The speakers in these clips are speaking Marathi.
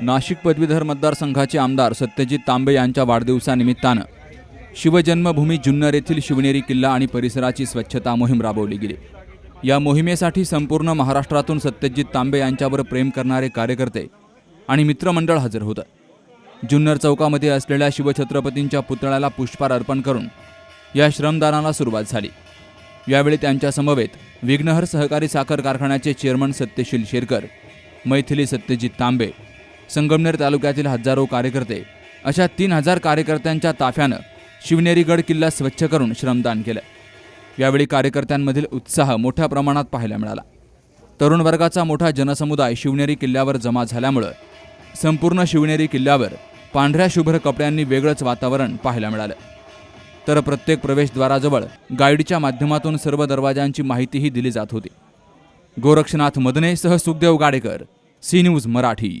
नाशिक पदवीधर मतदारसंघाचे आमदार सत्यजित तांबे यांच्या वाढदिवसानिमित्तानं शिवजन्मभूमी जुन्नर येथील शिवनेरी किल्ला आणि परिसराची स्वच्छता मोहीम राबवली गेली. या मोहिमेसाठी संपूर्ण महाराष्ट्रातून सत्यजित तांबे यांच्यावर प्रेम करणारे कार्यकर्ते आणि मित्रमंडळ हजर होतं. जुन्नर चौकामध्ये असलेल्या शिवछत्रपतींच्या पुतळ्याला पुष्पार अर्पण करून या श्रमदानाला सुरुवात झाली. यावेळी त्यांच्यासमवेत विघ्नहर सहकारी साखर कारखान्याचे चेअरमन सत्यशील शेरकर मैथिली सत्यजित तांबे संगमनेर तालुक्यातील हजारो कार्यकर्ते अशा तीन हजार कार्यकर्त्यांच्या ताफ्यानं शिवनेरी गड किल्ला स्वच्छ करून श्रमदान केलं. यावेळी कार्यकर्त्यांमधील उत्साह मोठ्या प्रमाणात पाहायला मिळाला. तरुण वर्गाचा मोठा जनसमुदाय शिवनेरी किल्ल्यावर जमा झाल्यामुळं संपूर्ण शिवनेरी किल्ल्यावर पांढऱ्या शुभ्र कपड्यांनी वेगळंच वातावरण पाहायला मिळालं. तर प्रत्येक प्रवेशद्वाराजवळ गाईडच्या माध्यमातून सर्व दरवाजांची माहितीही दिली जात होती. गोरक्षनाथ मदने सह सुखदेव गाडेकर सी न्यूज मराठी.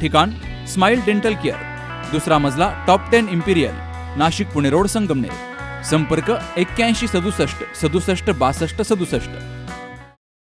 ठिकाण स्माइल डेंटल केअर. दुसरा मजला top ten imperial Nashik Pune road Sangamner. संपर्क एक्क्याऐंशी सदुसष्ट सदुसष्ट बासष्ट सदुसष्ट.